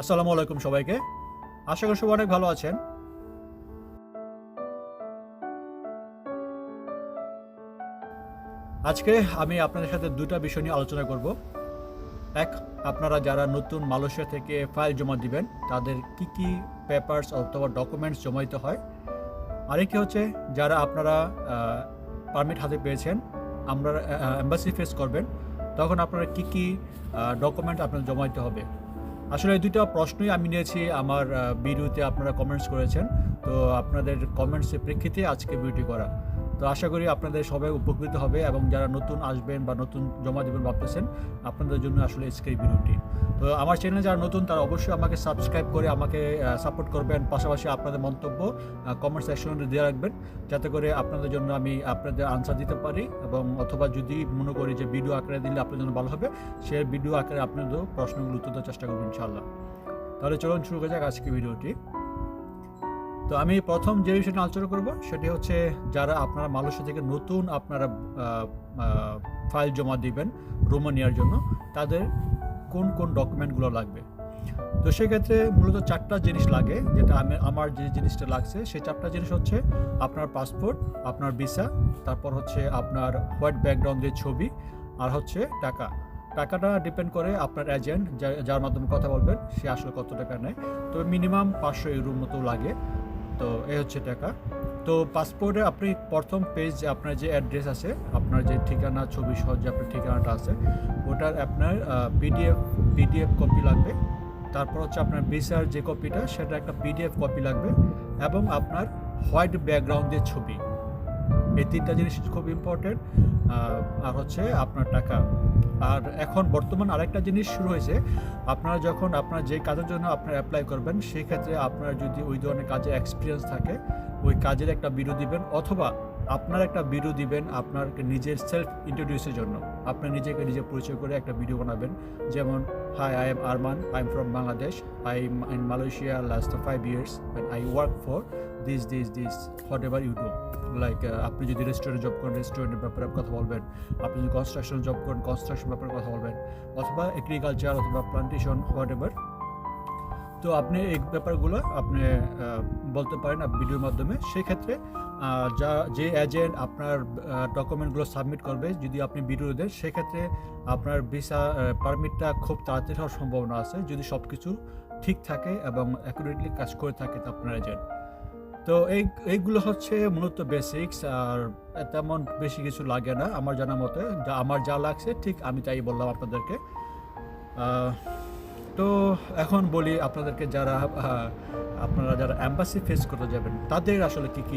আসসালামু আলাইকুম সবাইকে। আশা করি সবাই অনেক ভালো আছেন। আজকে আমি আপনাদের সাথে দুটা বিষয় নিয়ে আলোচনা করব। এক, আপনারা যারা নতুন মালয়েশিয়া থেকে ফাইল জমা দিবেন, তাদের কি কি পেপারস অথবা ডকুমেন্টস জমা দিতে হয়। আরেকটি হচ্ছে, যারা আপনারা পারমিট হাতে পেয়েছেন, আমরা এম্বাসি ফেস করবেন, তখন আপনারা কি কি ডকুমেন্ট আপনার জমা দিতে হবে। আসলে এই দুটো প্রশ্নই আমি নিয়েছি আমার ভিডিওতে আপনারা কমেন্টস করেছেন। তো আপনাদের কমেন্টসের প্রেক্ষিতে আজকে ভিডিওটি করা। তো আশা করি আপনাদের সবাই উপকৃত হবে এবং যারা নতুন আসবেন বা নতুন জমা দেবেন ভাবতেছেন, আপনাদের জন্য আসলে আজকে এই ভিডিওটি। তো আমার চ্যানেলে যারা নতুন, তারা অবশ্যই আমাকে সাবস্ক্রাইব করে আমাকে সাপোর্ট করবেন। পাশাপাশি আপনাদের মন্তব্য কমেন্ট সেকশনে দিয়ে রাখবেন। যাতে করে আপনাদের জন্য আমি আপনাদের আনসার দিতে পারি এবং অথবা যদি মনে করি যে ভিডিও আকারে দিলে আপনার জন্য ভালো হবে, সে ভিডিও আকারে আপনাদের প্রশ্নগুলো উত্তর দেওয়ার চেষ্টা করবেন ইনশাআল্লাহ। তাহলে চলুন শুরু করা যাক আজকে ভিডিওটি। তো আমি প্রথম যে বিষয়টা আলোচনা করব, সেটি হচ্ছে যারা আপনারা মালয়েশিয়া থেকে নতুন আপনারা ফাইল জমা দিবেন রোমানিয়ার জন্য, তাদের কোন কোন ডকুমেন্টগুলো লাগবে? তো সেক্ষেত্রে মূলত চারটা জিনিস লাগে, যেটা আমি, আমার যে জিনিসটা লাগছে সেই চারটা জিনিস হচ্ছে আপনার পাসপোর্ট আপনার ভিসা তারপর হচ্ছে আপনার হোয়াইট ব্যাকগ্রাউন্ডের ছবি, আর হচ্ছে টাকা। টাকাটা ডিপেন্ড করে আপনার এজেন্ট যার মাধ্যমে কথা বলবেন, সে আসলে কত টাকা নেয়। তো মিনিমাম পাঁচশো ইউরোর মতো লাগে। তো এই হচ্ছে টাকা। তো পাসপোর্টে আপনি প্রথম পেজ আপনার যে অ্যাড্রেস আছে, আপনার যে ঠিকানা, ছবি সহ যে আপনার ঠিকানাটা আছে, ওটার আপনার পিডিএফ পিডিএফ কপি লাগবে। তারপর হচ্ছে আপনার ভিসার যে কপিটা সেটা একটা পিডিএফ কপি লাগবে এবং আপনার হোয়াইট ব্যাকগ্রাউন্ডের ছবি। এই তিনটা জিনিস খুব ইম্পর্টেন্ট আর হচ্ছে আপনার টাকা। আর এখন বর্তমান আরেকটা জিনিস শুরু হয়েছে, আপনারা যখন আপনার যে কাজের জন্য আপনারা অ্যাপ্লাই করবেন সেই ক্ষেত্রে আপনার যদি ওই ধরনের কাজে এক্সপিরিয়েন্স থাকে ওই কাজের একটা ভিডিও দিবেন অথবা আপনার একটা ভিডিও দিবেন আপনার নিজের সেলফ ইন্ট্রোডিউসের জন্য। আপনি নিজেকে নিজে পরিচয় করে একটা ভিডিও বানাবেন। যেমন hi I am Arman I am from Bangladesh I in Malaysia last five years I work for this this this what you do like আপনি যদি রেস্টুরেন্টে জব করেন রেস্টুরেন্টের ব্যাপারে কথা বলবেন। আপনি যদি কনস্ট্রাকশন জব করেন কনস্ট্রাকশন ব্যাপারে কথা বলবেন। অথবা এগ্রিকালচার অথবা প্লান্টেশন হোয়াট এভার তো আপনি এই ব্যাপারগুলো আপনি বলতে পারেন ভিডিওর মাধ্যমে। সেক্ষেত্রে যা, যে এজেন্ট আপনার ডকুমেন্টগুলো সাবমিট করবে, যদি আপনি ভিডিও দেন, সেক্ষেত্রে আপনার ভিসা পারমিটটা খুব তাড়াতাড়ি হওয়ার সম্ভাবনা আছে। যদি সব কিছু ঠিক থাকে এবং অ্যাকুরেটলি কাজ করে থাকে আপনার এজেন্ট তো এই, এইগুলো হচ্ছে মূলত বেসিক্স আর তেমন বেশি কিছু লাগে না আমার জানা মতে। আমার যা লাগছে, ঠিক আমি তাই বললাম আপনাদেরকে। তো এখন বলি আপনাদেরকে যারা আপনারা যারা অ্যাম্বাসি ফেস করতে যাবেন, তাদের আসলে কী কী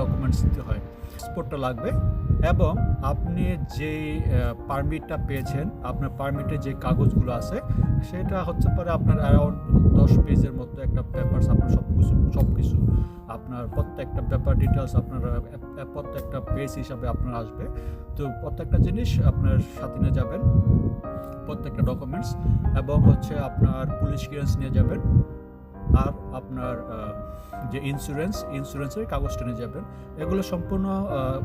ডকুমেন্টস দিতে হয়। পাসপোর্টটা লাগবে এবং আপনি যে পারমিটটা পেয়েছেন, আপনার পারমিটের যে কাগজগুলো আছে, সেটা হচ্ছে পরে আপনার অ্যারাউন্ড দশ পেজের মতো একটা পেপারস আপনার সব কিছু সব কিছু আপনার প্রত্যেকটা পেপার ডিটেলস আপনার প্রত্যেকটা পেজ হিসাবে আপনার আসবে। তো প্রত্যেকটা জিনিস আপনার সাথে যাবেন। প্রত্যেকটা ডকুমেন্টস এবং হচ্ছে আপনার পুলিশ ক্লিয়ারেন্স নিয়ে যাবেন আর আপনার যে ইন্স্যুরেন্স ইন্স্যুরেন্সের কাগজটা নিয়ে যাবেন। এগুলো সম্পূর্ণ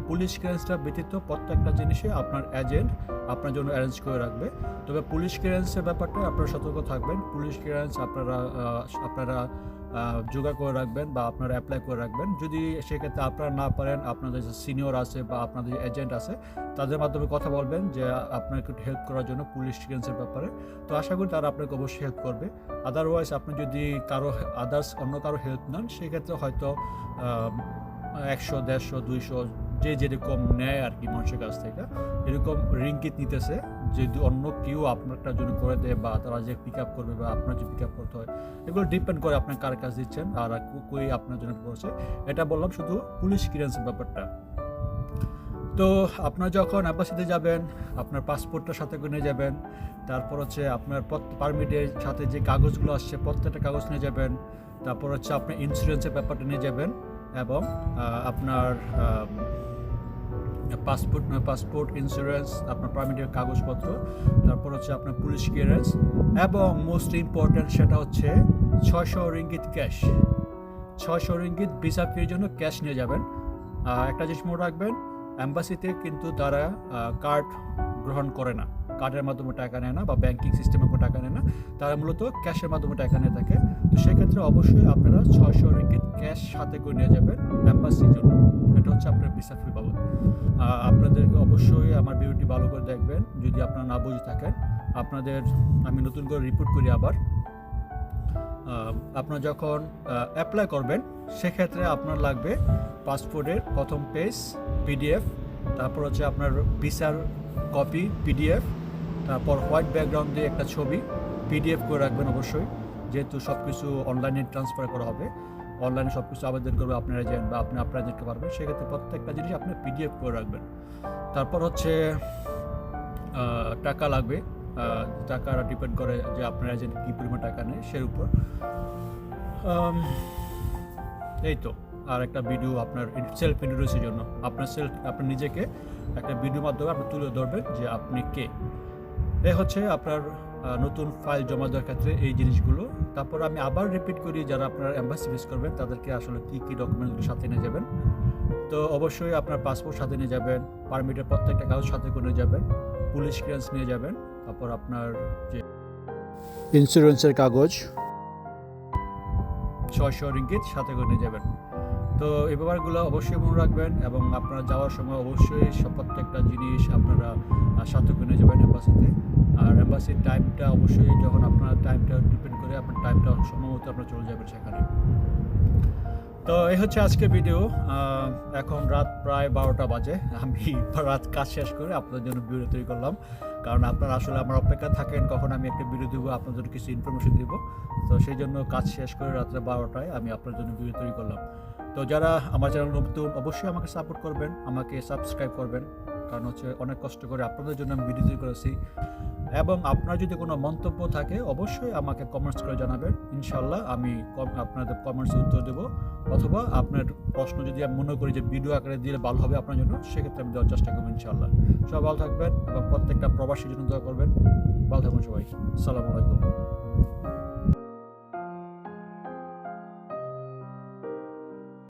পুলিশ ক্লিয়ারেন্সটা ব্যতীত প্রত্যেকটা জিনিসে আপনার এজেন্ট আপনার জন্য অ্যারেঞ্জ করে রাখবে। তবে পুলিশ ক্লিয়ারেন্সের ব্যাপারটা আপনারা সতর্ক থাকবেন। পুলিশ ক্লিয়ারেন্স আপনারা আপনারা জোগাড় করে রাখবেন বা আপনারা অ্যাপ্লাই করে রাখবেন। যদি সেক্ষেত্রে আপনারা না পারেন, আপনাদের যে সিনিয়র আছে বা আপনাদের এজেন্ট আছে, তাদের মাধ্যমে কথা বলবেন যে আপনাকে একটু হেল্প করার জন্য পুলিশ ক্লিয়ারেন্সের ব্যাপারে। তো আশা করি তারা আপনাকে অবশ্যই হেল্প করবে। আদারওয়াইজ আপনি যদি কারও আদার্স অন্য কারও হেল্প নেন, সেক্ষেত্রে হয়তো একশো, দেড়শো, দুইশো যে যেরকম নেয় আর কি মানুষের কাছ থেকে, এরকম রিঙ্কিত নিতেছে, যদি অন্য কেউ আপনারটার জন্য করে দেয় বা তারা যে পিক আপ করবে বা আপনার যে পিক আপ করতে হয়, এগুলো ডিপেন্ড করে আপনার কার কাজ দিচ্ছেন আর কই আপনার জন্য করছে এটা বললাম শুধু পুলিশ ক্লিয়ারেন্সের ব্যাপারটা। তো আপনার যখন অ্যাম্বাসিতে যাবেন, আপনার পাসপোর্টটা সাথে করে নিয়ে যাবেন, তারপর হচ্ছে আপনার পারমিটের সাথে যে কাগজগুলো আসছে, প্রত্যেকটা কাগজ নিয়ে যাবেন, তারপর হচ্ছে আপনি ইন্স্যুরেন্সের ব্যাপারটা নিয়ে যাবেন এবং আপনার পাসপোর্ট পাসপোর্ট ইন্স্যুরেন্স আপনার পারমিটের কাগজপত্র, তারপর হচ্ছে আপনার পুলিশ ক্লিয়ারেন্স এবং মোস্ট ইম্পর্ট্যান্ট সেটা হচ্ছে ছয়শো রিঙ্গিত ক্যাশ ছয়শো রিঙ্গিত ভিসা ফির জন্য ক্যাশ নিয়ে যাবেন। একটা জিনিস মনে রাখবেন অ্যাম্বাসিতে কিন্তু তারা কার্ড গ্রহণ করে না। কার্ডের মাধ্যমে টাকা নেয় না বা ব্যাংকিং সিস্টেমের উপর টাকা নেয় না। তারা মূলত ক্যাশের মাধ্যমে টাকা নিয়ে থাকে। তো সেক্ষেত্রে অবশ্যই আপনারা ছয়শো রিঙ্গিত ক্যাশ সাথে করে নিয়ে যাবেন অ্যাম্বাসির জন্য। এটা হচ্ছে আপনার ভিসা ফি বাবদ। আপনাদেরকে অবশ্যই আমার ভিডিওটি ভালো করে দেখবেন। যদি আপনারা না বুঝে থাকেন, আপনাদের আমি নতুন করে রিপোর্ট করি আবার। আপনারা যখন অ্যাপ্লাই করবেন, সেক্ষেত্রে আপনার লাগবে পাসপোর্টের প্রথম পেজ পিডিএফ তারপর হচ্ছে আপনার ভিসার কপি পিডিএফ তারপর হোয়াইট ব্যাকগ্রাউন্ড দিয়ে একটা ছবি পিডিএফ করে রাখবেন অবশ্যই, যেহেতু সব কিছু অনলাইনে ট্রান্সফার করা হবে। অনলাইনে সব কিছু আবেদন করবে আপনার এজেন্ট বা আপনি আপনার এজেন্টকে পারবেন, সেক্ষেত্রে প্রত্যেকটা জিনিস আপনি পিডিএফ করে রাখবেন। তারপর হচ্ছে টাকা লাগবে টাকা ডিপেন্ড করে যে আপনার এজেন্ট কী পরিমাণ টাকা নেয়, সের উপর। এই তো। আর একটা ভিডিও আপনার সেলফ ইন্ট্রোডিউসের জন্য। আপনার সেলফ আপনার নিজেকে একটা ভিডিও মাধ্যমে আপনি তুলে ধরবেন যে আপনি কে। এ হচ্ছে আপনার নতুন ফাইল জমা দেওয়ার ক্ষেত্রে এই জিনিসগুলো। তারপর আমি আবার রিপিট করি, যারা আপনার অ্যাম্বাসি ফেস করবেন, তাদেরকে আসলে কী কী ডকুমেন্টগুলো সাথে নিয়ে যাবেন। তো অবশ্যই আপনার পাসপোর্ট সাথে নিয়ে যাবেন পারমিটের প্রত্যেকটা কাগজ সাথে করে যাবেন পুলিশ ক্লিয়ারেন্স নিয়ে যাবেন, তারপর আপনার যে ইন্স্যুরেন্সের কাগজ, ছয়শো রিঙ্গিত সাথে করে নিয়ে যাবেন। তো এই ব্যাপারগুলো অবশ্যই মনে রাখবেন এবং আপনারা যাওয়ার সময় অবশ্যই সব প্রত্যেকটা জিনিস আপনারা সাথে করে যাবেন অ্যাম্বাসিতে আর অ্যাম্বাসির টাইমটা অবশ্যই যখন আপনার টাইমটা ডিপেন্ড করে, আপনার টাইমটা সময় মতো আপনারা চলে যাবেন সেখানে। তো এই হচ্ছে আজকে ভিডিও এখন রাত প্রায় বারোটা বাজে। আমি রাত কাজ শেষ করে আপনাদের জন্য ভিডিও তৈরি করলাম। কারণ আপনারা আসলে আমার অপেক্ষা থাকেন কখন আমি একটা ভিডিও দেবো, আপনাদের কিছু ইনফরমেশন দিব। তো সেই জন্য কাজ শেষ করে রাত্রে বারোটায় আমি আপনার জন্য ভিডিও তৈরি করলাম। তো যারা আমার চ্যানেল নতুন, অবশ্যই আমাকে সাপোর্ট করবেন, আমাকে সাবস্ক্রাইব করবেন। কারণ হচ্ছে অনেক কষ্ট করে আপনাদের জন্য আমি ভিডিও তৈরি করেছি। এবং আপনার যদি কোনো মন্তব্য থাকে, অবশ্যই আমাকে কমেন্টস করে জানাবেন। ইনশাল্লাহ আমি আপনাদের কমেন্টসে উত্তর দেবো। অথবা আপনার প্রশ্ন যদি আমি মনে করি যে ভিডিও আকারে দিলে ভালো হবে আপনার জন্য, সেক্ষেত্রে আমি দেওয়ার চেষ্টা করব ইনশাল্লাহ সবাই ভালো থাকবেন এবং প্রত্যেকটা প্রবাসীর জন্য দোয়া করবেন। ভালো থাকবেন সবাই। সালাম আলাইকুম।